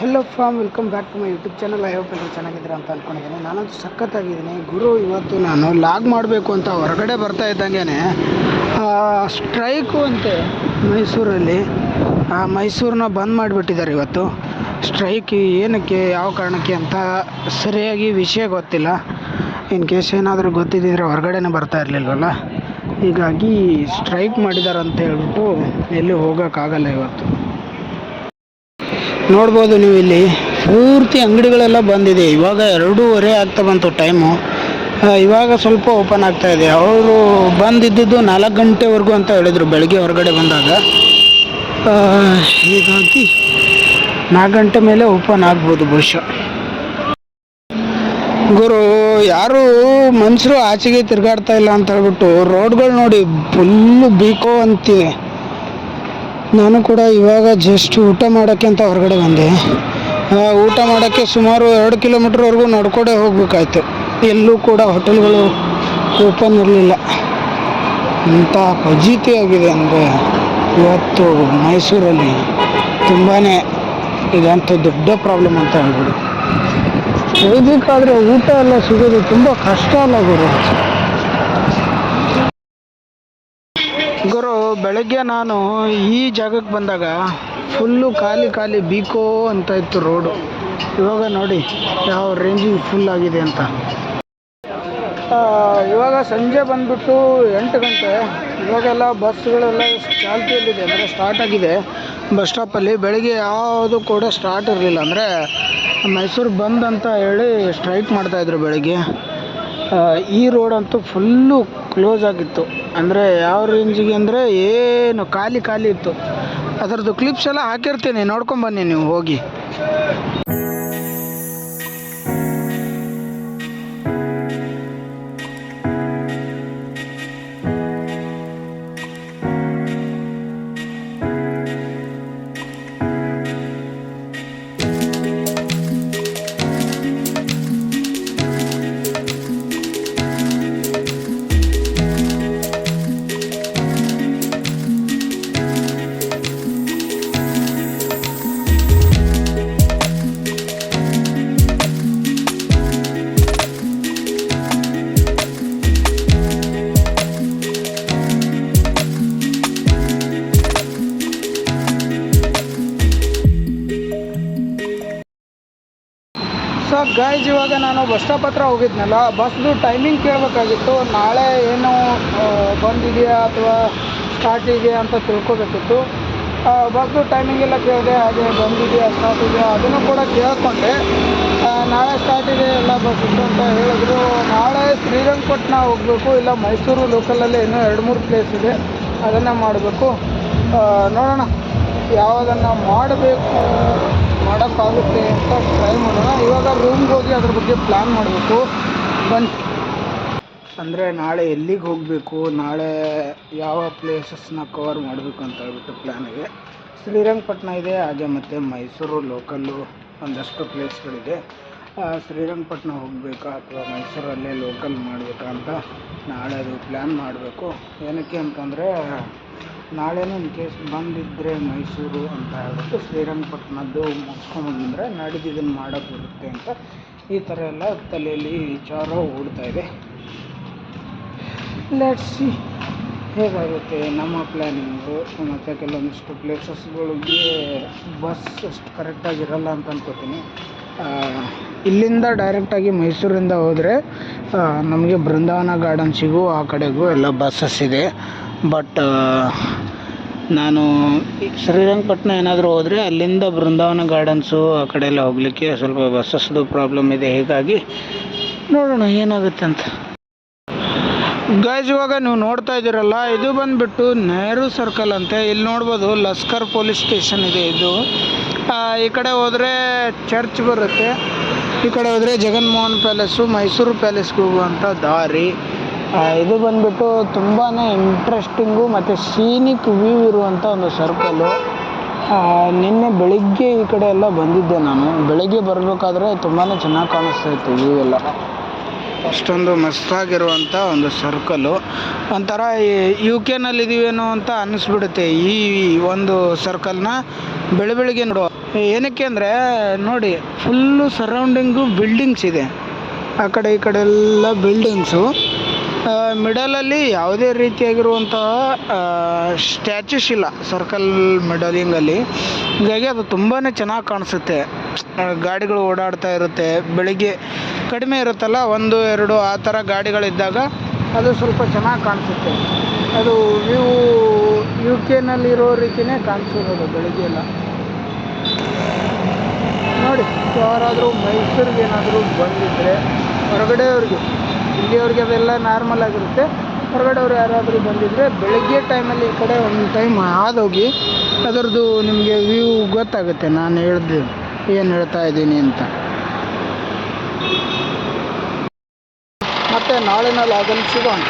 Hello farm welcome back to my YouTube channel I hope ಎಲ್ಲರೂ ಚೆನ್ನಾಗಿದ್ದೀರಾ ಅಂತ ಅಂದ್ಕೊಂಡಿದ್ದೀನಿ ನಾನಂತೂ ಸಖತ್ತಾಗಿದ್ದೀನಿ. ಗುರು, ಇವತ್ತು ನಾನು ಲಾಗ್ ಮಾಡಬೇಕು ಅಂತ ಹೊರಗಡೆ ಬರ್ತಾ ಇದ್ದಂಗೆ ಸ್ಟ್ರೈಕು ಅಂತೆ ಮೈಸೂರಲ್ಲಿ. ಆ ಮೈಸೂರನ್ನ ಬಂದ್ ಮಾಡಿಬಿಟ್ಟಿದ್ದಾರೆ ಇವತ್ತು. ಸ್ಟ್ರೈಕ್ ಏನಕ್ಕೆ, ಯಾವ ಕಾರಣಕ್ಕೆ ಅಂತ ಸರಿಯಾಗಿ ವಿಷಯ ಗೊತ್ತಿಲ್ಲ. ಇನ್ ಕೇಸ್ ಏನಾದರೂ ಗೊತ್ತಿದ್ದಿದ್ರೆ ಹೊರಗಡೆನೇ ಬರ್ತಾ ಇರಲಿಲ್ವಲ್ಲ? ಹೀಗಾಗಿ ಸ್ಟ್ರೈಕ್ ಮಾಡಿದ್ದಾರೆ ಅಂತ ಹೇಳ್ಬಿಟ್ಟು ಎಲ್ಲೂ ಹೋಗೋಕ್ಕಾಗಲ್ಲ ಇವತ್ತು. ನೋಡ್ಬೋದು ನೀವು ಇಲ್ಲಿ. ಪೂರ್ತಿ ಅಂಗಡಿಗಳೆಲ್ಲ ಬಂದಿದೆ. ಇವಾಗ ಎರಡೂವರೆ ಆಗ್ತಾ ಬಂತು ಟೈಮು ಇವಾಗ ಸ್ವಲ್ಪ ಓಪನ್ ಆಗ್ತಾ ಇದೆ. ಅವರು ಬಂದಿದ್ದಿದ್ದು ನಾಲ್ಕು ಗಂಟೆವರೆಗೂ ಅಂತ ಹೇಳಿದರು ಬೆಳಗ್ಗೆ ಹೊರಗಡೆ ಬಂದಾಗ. ಹೀಗಾಗಿ ನಾಲ್ಕು ಗಂಟೆ ಮೇಲೆ ಓಪನ್ ಆಗ್ಬೋದು ಬಹುಶಃ. ಗುರು, ಯಾರು ಮನುಷ್ಯರು ಆಚೆಗೆ ತಿರುಗಾಡ್ತಾ ಇಲ್ಲ ಅಂತ ಹೇಳ್ಬಿಟ್ಟು ರೋಡ್ಗಳು ನೋಡಿ ಫುಲ್ಲು ಬೀಕೋ ಅಂತಿದೆ ನಾನು ಕೂಡ ಇವಾಗ ಜಸ್ಟ್ ಊಟ ಮಾಡೋಕ್ಕೆ ಅಂತ ಹೊರಗಡೆ ಬಂದೆ. ಊಟ ಮಾಡೋಕ್ಕೆ ಸುಮಾರು ಎರಡು ಕಿಲೋಮೀಟ್ರ್ವರೆಗೂ ನಡ್ಕೊಂಡೇ ಹೋಗ್ಬೇಕಾಯ್ತು. ಎಲ್ಲೂ ಕೂಡ ಹೋಟೆಲ್ಗಳು ಓಪನ್ ಇರಲಿಲ್ಲ. ಇಂಥ ಆಗಿದೆ ಅಂದರೆ ಇವತ್ತು ಮೈಸೂರಲ್ಲಿ ತುಂಬಾ ಇದಂತೂ ದೊಡ್ಡ ಪ್ರಾಬ್ಲಮ್ ಅಂತ ಹೇಳ್ಬೋದು. ಹೋಗಬೇಕಾದ್ರೆ ಊಟ ಎಲ್ಲ ಸಿಗೋದು ತುಂಬ ಕಷ್ಟ ಅಲ್ಲ ಗುರು. ಬೆಳಗ್ಗೆ ನಾನು ಈ ಜಾಗಕ್ಕೆ ಬಂದಾಗ ಫುಲ್ಲು ಖಾಲಿ ಖಾಲಿ ಬೀಕೋ ಅಂತ ಇತ್ತು ರೋಡು. ಇವಾಗ ನೋಡಿ ಯಾವ ರೇಂಜಿಗೆ ಫುಲ್ ಆಗಿದೆ ಅಂತ. ಇವಾಗ ಸಂಜೆ ಬಂದ್ಬಿಟ್ಟು ಎಂಟು ಗಂಟೆ. ಇವಾಗೆಲ್ಲ ಬಸ್ಗಳೆಲ್ಲ ಚಾಲ್ತಿಯಲ್ಲಿದೆ, ಅಂದರೆ ಸ್ಟಾರ್ಟ್ ಆಗಿದೆ. ಬಸ್ ಸ್ಟಾಪಲ್ಲಿ ಬೆಳಿಗ್ಗೆ ಯಾವುದು ಕೂಡ ಸ್ಟಾರ್ಟ್ ಇರಲಿಲ್ಲ. ಅಂದರೆ ಮೈಸೂರು ಬಂದ್ ಅಂತ ಹೇಳಿ ಸ್ಟ್ರೈಕ್ ಮಾಡ್ತಾಯಿದ್ರು ಬೆಳಿಗ್ಗೆ. ಈ ರೋಡ್ ಅಂತೂ ಫುಲ್ಲು ಕ್ಲೋಸ್ ಆಗಿತ್ತು. ಅಂದರೆ ಯಾವ ರೇಂಜಿಗೆ ಅಂದರೆ ಏನು ಖಾಲಿ ಖಾಲಿ ಇತ್ತು. ಅದರದ್ದು ಕ್ಲಿಪ್ಸ್ ಎಲ್ಲ ಹಾಕಿರ್ತೀನಿ ನೋಡ್ಕೊಂಬನ್ನಿ ನೀವು ಹೋಗಿ. ಗೈಸ್ ಇವಾಗ ನಾನು ಬಸ್ ಸ್ಟಾಪ್ ಹತ್ರ ಹೋಗಿದ್ನಲ್ಲ ಬಸ್ದು ಟೈಮಿಂಗ್ ಕೇಳಬೇಕಾಗಿತ್ತು. ನಾಳೆ ಏನು ಬಂದಿದೆಯಾ ಅಥವಾ ಸ್ಟಾರ್ಟ್ ಇದೆಯಾ ಅಂತ ತಿಳ್ಕೊಬೇಕಿತ್ತು. ಬಸ್ದು ಟೈಮಿಂಗ್ ಎಲ್ಲ ಕೇಳಿದೆ, ಹಾಗೆ ಬಂದಿದೆಯಾ ಸ್ಟಾರ್ಟ್ ಇದೆಯಾ ಅದನ್ನು ಕೂಡ ಕೇಳ್ಕೊಂಡೆ. ನಾಳೆ ಸ್ಟಾರ್ಟ್ ಇದೆ ಎಲ್ಲ ಬಸ್ ಇತ್ತು ಅಂತ ಹೇಳಿದ್ರು. ನಾಳೆ ಶ್ರೀರಂಗಪಟ್ಟಣ ಹೋಗಬೇಕು, ಇಲ್ಲ ಮೈಸೂರು ಲೋಕಲಲ್ಲೇ ಇನ್ನೂ ಎರಡು ಮೂರು ಪ್ಲೇಸ್ ಇದೆ, ಅದನ್ನು ಮಾಡಬೇಕು. ನೋಡೋಣ, ಯಾವುದನ್ನು ಮಾಡಬೇಕು. ಮಾಡೋಕ್ಕಾಗುತ್ತೆ ಅಂತ ಟ್ರೈ ಮಾಡೋಣ. ಇವಾಗ ರೂಮ್ಗೆ ಹೋಗಿ ಅದ್ರ ಬಗ್ಗೆ ಪ್ಲ್ಯಾನ್ ಮಾಡಬೇಕು. ಬನ್ನಿ. ಅಂದರೆ ನಾಳೆ ಎಲ್ಲಿಗೆ ಹೋಗಬೇಕು? ನಾಳೆ ಯಾವ ಪ್ಲೇಸಸ್ನ ಕವರ್ ಮಾಡಬೇಕು ಅಂತ ಹೇಳ್ಬಿಟ್ಟು ಪ್ಲ್ಯಾನಿಗೆ ಶ್ರೀರಂಗಪಟ್ಟಣ ಇದೆ, ಹಾಗೆ ಮತ್ತು ಮೈಸೂರು ಲೋಕಲ್ಲು ಒಂದಷ್ಟು ಪ್ಲೇಸ್ಗಳಿದೆ ಶ್ರೀರಂಗಪಟ್ಟಣ ಹೋಗಬೇಕಾ ಅಥವಾ ಮೈಸೂರಲ್ಲೇ ಲೋಕಲ್ ಮಾಡಬೇಕಾ ಅಂತ ನಾಳೆ ಅದು ಪ್ಲ್ಯಾನ್ ಮಾಡಬೇಕು. ಏನಕ್ಕೆ ಅಂತಂದರೆ ನಾಳೆನೂ ಇನ್ ಕೇಸ್ ಬಂದಿದ್ದರೆ ಮೈಸೂರು ಅಂತ ಹೇಳ್ಬಿಟ್ಟು ಶ್ರೀರಂಗಪಟ್ಟಣದ್ದು ಮುಗಿಸ್ಕೊಂಬಂದ್ರೆ ನಾಡಿದ್ದು ಇದನ್ನು ಮಾಡೋಕ್ಕೆ ಬರುತ್ತೆ ಅಂತ ಈ ಥರ ಎಲ್ಲ ತಲೆಯಲ್ಲಿ ವಿಚಾರ ಓಡ್ತಾ ಇದೆ. ಲೆಟ್ಸ್ ಹೇಗಾಗುತ್ತೆ ನಮ್ಮ ಪ್ಲ್ಯಾನಿಂಗು ಮತ್ತು ಕೆಲವೊಂದಿಷ್ಟು ಪ್ಲೇಸಸ್ಗಳಿಗೆ ಬಸ್ ಅಷ್ಟು ಕರೆಕ್ಟಾಗಿರಲ್ಲ ಅಂತ ಅನ್ಕೋತೀನಿ. ಇಲ್ಲಿಂದ ಡೈರೆಕ್ಟಾಗಿ ಮೈಸೂರಿಂದ ಹೋದರೆ ನಮಗೆ ಬೃಂದಾವನ ಗಾರ್ಡನ್ಸಿಗೂ ಆ ಕಡೆಗೂ ಎಲ್ಲ ಬಸ್ಸಸ್ ಇದೆ. ಬಟ್ ನಾನು ಈ ಶ್ರೀರಂಗಪಟ್ಟಣ ಏನಾದರೂ ಹೋದರೆ ಅಲ್ಲಿಂದ ಬೃಂದಾವನ ಗಾರ್ಡನ್ಸು ಆ ಕಡೆ ಎಲ್ಲ ಹೋಗಲಿಕ್ಕೆ ಸ್ವಲ್ಪ ಬಸ್ಸಸ್ದು ಪ್ರಾಬ್ಲಮ್ ಇದೆ. ಹೀಗಾಗಿ ನೋಡೋಣ ಏನಾಗುತ್ತೆ ಅಂತ. ಗೈಸ್ ಇವಾಗ ನೀವು ನೋಡ್ತಾ ಇದ್ದೀರಲ್ಲ, ಇದು ಬಂದುಬಿಟ್ಟು ನೆಹರು ಸರ್ಕಲ್ ಅಂತೆ. ಇಲ್ಲಿ ನೋಡ್ಬೋದು ಲಸ್ಕರ್ ಪೊಲೀಸ್ ಸ್ಟೇಷನ್ ಇದೆ ಇದು. ಈ ಕಡೆ ಹೋದರೆ ಚರ್ಚ್ ಬರುತ್ತೆ. ಈ ಕಡೆ ಹೋದರೆ ಜಗನ್ಮೋಹನ್ ಪ್ಯಾಲೇಸು ಮೈಸೂರು ಪ್ಯಾಲೇಸ್ಗೆ ಹೋಗುವಂಥ ದಾರಿ. ಇದು ಬಂದ್ಬಿಟ್ಟು ತುಂಬಾ ಇಂಟ್ರೆಸ್ಟಿಂಗು ಮತ್ತು ಸೀನಿಕ್ ವ್ಯೂ ಇರುವಂಥ ಒಂದು ಸರ್ಕಲ್ಲು ನಿನ್ನೆ ಬೆಳಿಗ್ಗೆ ಈ ಕಡೆ ಎಲ್ಲ ಬಂದಿದ್ದೆ ನಾನು. ಬೆಳಿಗ್ಗೆ ಬರಬೇಕಾದ್ರೆ ತುಂಬಾ ಚೆನ್ನಾಗಿ ಕಾಣಿಸ್ತಾ ಇತ್ತು ವ್ಯೂ ಎಲ್ಲ. ಅಷ್ಟೊಂದು ಮಸ್ತಾಗಿರುವಂಥ ಒಂದು ಸರ್ಕಲ್ಲು ಒಂಥರ ಯು ಕೆನಲ್ಲಿದ್ದೀವೇನೋ ಅಂತ ಅನ್ನಿಸ್ಬಿಡುತ್ತೆ ಈ ಒಂದು ಸರ್ಕಲ್ನ ಬೆಳ ಬೆಳಿಗ್ಗೆ ನೋಡುವ. ಏನಕ್ಕೆ ಅಂದರೆ, ನೋಡಿ ಫುಲ್ಲು ಸರೌಂಡಿಂಗು ಬಿಲ್ಡಿಂಗ್ಸ್ ಇದೆ. ಆ ಕಡೆ ಈ ಕಡೆ ಎಲ್ಲ ಬಿಲ್ಡಿಂಗ್ಸು ಮಿಡಲಲ್ಲಿ ಯಾವುದೇ ರೀತಿಯಾಗಿರುವಂತಹ ಸ್ಟ್ಯಾಚ್ಯೂಸ್ ಇಲ್ಲ. ಸರ್ಕಲ್ ಮಿಡಲಿಂಗಲ್ಲಿ ಹೀಗಾಗಿ ಅದು ತುಂಬಾ ಚೆನ್ನಾಗಿ ಕಾಣಿಸುತ್ತೆ. ಗಾಡಿಗಳು ಓಡಾಡ್ತಾ ಇರುತ್ತೆ. ಬೆಳಿಗ್ಗೆ ಕಡಿಮೆ ಇರುತ್ತಲ್ಲ, ಒಂದು, ಎರಡು, ಆ ಥರ ಗಾಡಿಗಳಿದ್ದಾಗ ಅದು ಸ್ವಲ್ಪ ಚೆನ್ನಾಗಿ ಕಾಣಿಸುತ್ತೆ. ಅದು ವ್ಯೂ ಯು ಕೆನಲ್ಲಿರೋ ರೀತಿಯೇ ಕಾಣಿಸಿರೋದು ಬೆಳಿಗ್ಗೆ ಎಲ್ಲ. ನೋಡಿ, ಯಾರಾದರೂ ಮೈಸೂರಿಗೆ ಏನಾದರೂ ಬಂದಿದ್ದರೆ ಹೊರಗಡೆಯವ್ರಿಗೆ ಇಲ್ಲಿಯವ್ರಿಗೆ ಅದೆಲ್ಲ ನಾರ್ಮಲ್ ಆಗಿರುತ್ತೆ. ಹೊರಗಡೆಯವ್ರು ಯಾರಾದರೂ ಬಂದಿದ್ದರೆ ಬೆಳಗ್ಗೆ ಟೈಮಲ್ಲಿ ಈ ಕಡೆ ಒಂದು ಟೈಮ್ ಹಾದೋಗಿ ಅದರದ್ದು ನಿಮಗೆ ವ್ಯೂ ಗೊತ್ತಾಗುತ್ತೆ. ನಾನು ಹೇಳ್ದು, ಏನು ಹೇಳ್ತಾ ಇದ್ದೀನಿ ಅಂತ. ಮತ್ತು ನಾಳೆ ನಾಳೆ ಲಾಗಲ್ಲಿ ಸಿಗೋಣ.